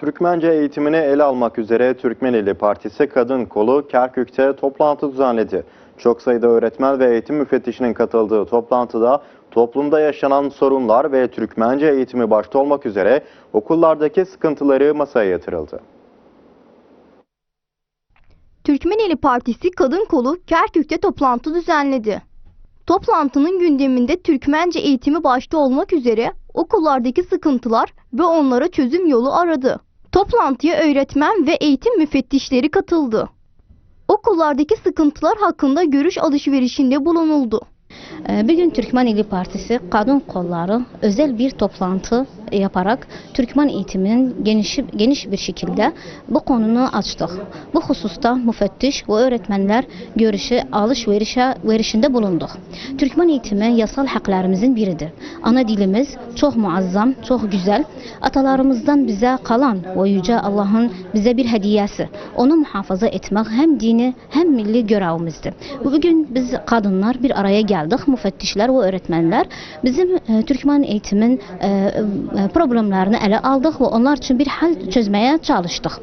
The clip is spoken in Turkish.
Türkmence eğitimini ele almak üzere Türkmeneli Partisi Kadın Kolu Kerkük'te toplantı düzenledi. Çok sayıda öğretmen ve eğitim müfettişinin katıldığı toplantıda toplumda yaşanan sorunlar ve Türkmence eğitimi başta olmak üzere okullardaki sıkıntıları masaya yatırıldı. Türkmeneli Partisi Kadın Kolu Kerkük'te toplantı düzenledi. Toplantının gündeminde Türkmence eğitimi başta olmak üzere okullardaki sıkıntılar ve onlara çözüm yolu aradı. Toplantıya öğretmen ve eğitim müfettişleri katıldı. Okullardaki sıkıntılar hakkında görüş alışverişinde bulunuldu. Ee, Bir gün Türkmen İli Partisi kadın kolları özel bir toplantı yaparak Türkmen eğitiminin geniş, geniş bir şekilde bu konunu açtık. Bu hususta müfettiş ve öğretmenler görüşü alışverişe verişinde bulunduk. Türkmen eğitimi yasal haklarımızın biridir. Ana dilimiz çok muazzam, çok güzel. Atalarımızdan bize kalan ve yüce Allah'ın bize bir hediyesi. Onu muhafaza etmek hem dini hem milli görevimizdir. Bugün biz kadınlar bir araya geldik. Müfettişler ve öğretmenler bizim e, Türkmen eğitimin e, E, problemlərini ələ aldıq və onlar üçün bir həll çözməyə çalışdıq.